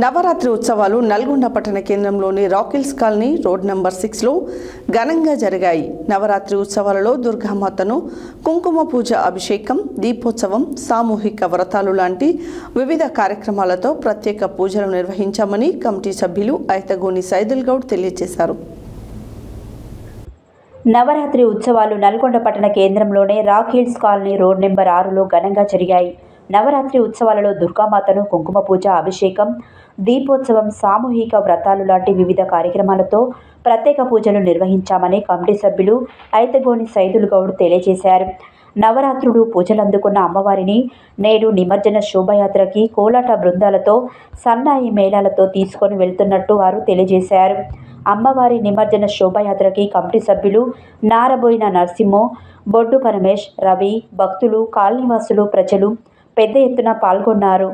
నవరాత్రి ఉత్సవాలు నల్గొండ పట్టణ కేంద్రంలోని రాకిల్స్ కాలనీ రోడ్ నంబర్ సిక్స్లో ఘనంగా జరిగాయి. నవరాత్రి ఉత్సవాలలో దుర్గామాతను కుంకుమ పూజ అభిషేకం దీపోత్సవం సామూహిక వ్రతాలు లాంటి వివిధ కార్యక్రమాలతో ప్రత్యేక పూజలు నిర్వహించామని కమిటీ సభ్యులు ఐతగోని సైదుల్ గౌడ్ తెలియజేశారు. నవరాత్రి ఉత్సవాలు నల్గొండ పట్టణ కేంద్రంలోనే rock hills colony road number ఆరులో ఘనంగా జరిగాయి. నవరాత్రి ఉత్సవాలలో దుర్గామాతను కుంకుమ పూజ అభిషేకం దీపోత్సవం సామూహిక వ్రతాలు లాంటి వివిధ కార్యక్రమాలతో ప్రత్యేక పూజలు నిర్వహించామని కమిటీ సభ్యులు ఐతగోని సైదులు గౌడ్ తెలియజేశారు. నవరాత్రులు పూజలు అందుకున్న అమ్మవారిని నేడు నిమజ్జన శోభయాత్రకి కోలాట బృందాలతో సన్నాయి మేళాలతో తీసుకొని వెళ్తున్నట్టు వారు తెలియజేశారు. అమ్మవారి నిమజ్జన శోభయాత్రకి కమిటీ సభ్యులు నారబోయిన నరసింహ బొడ్డు పరమేష్ రవి భక్తులు కాలనీవాసులు ప్రజలు పెద్ద ఎత్తున పాల్గొన్నారు.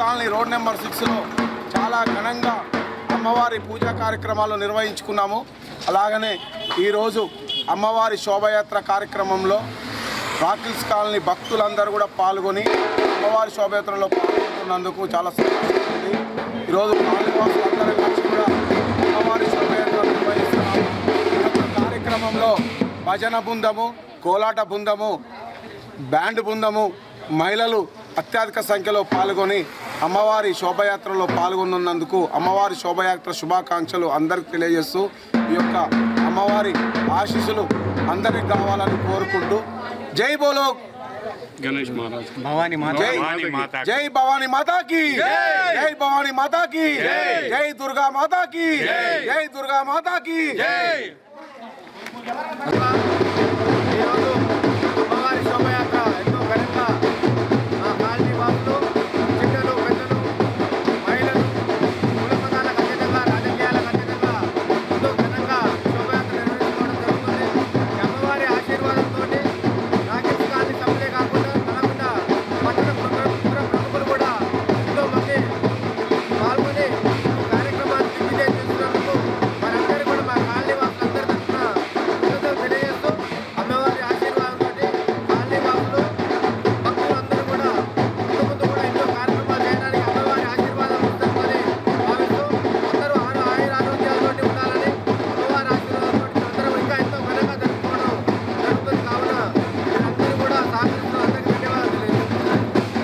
కాలనీ రోడ్ నెంబర్ సిక్స్లో చాలా ఘనంగా అమ్మవారి పూజా కార్యక్రమాలు నిర్వహించుకున్నాము. అలాగనే ఈరోజు అమ్మవారి శోభయాత్ర కార్యక్రమంలో రాకిల్స్ కాలనీ భక్తులందరూ కూడా పాల్గొని అమ్మవారి శోభయాత్రలో పాల్గొంటున్నందుకు చాలా సంతోషంగా ఉంది ఈరోజు కాలనీవాసులందరూ కలిసి కూడా అమ్మవారి శోభయాత్ర నిర్వహిస్తున్నాము. కార్యక్రమంలో భజన బృందము కోలాట బృందము బ్యాండ్ బృందము మహిళలు అత్యధిక సంఖ్యలో పాల్గొని అమ్మవారి శోభయాత్రలో పాల్గొన్నందుకు అమ్మవారి శోభయాత్ర శుభాకాంక్షలు అందరికి తెలియజేస్తూ ఈ యొక్క అమ్మవారి ఆశీస్సులు అందరికి కావాలని కోరుకుంటూ జై బోలో గణేష్ మహారాజ్ భవానీ మాత జై భవానీ మాతా జై భవానీ మాతాకి జై! భవానీ మాతాకి జై! దుర్గా మాతాకి జై! దుర్గా మాతాకి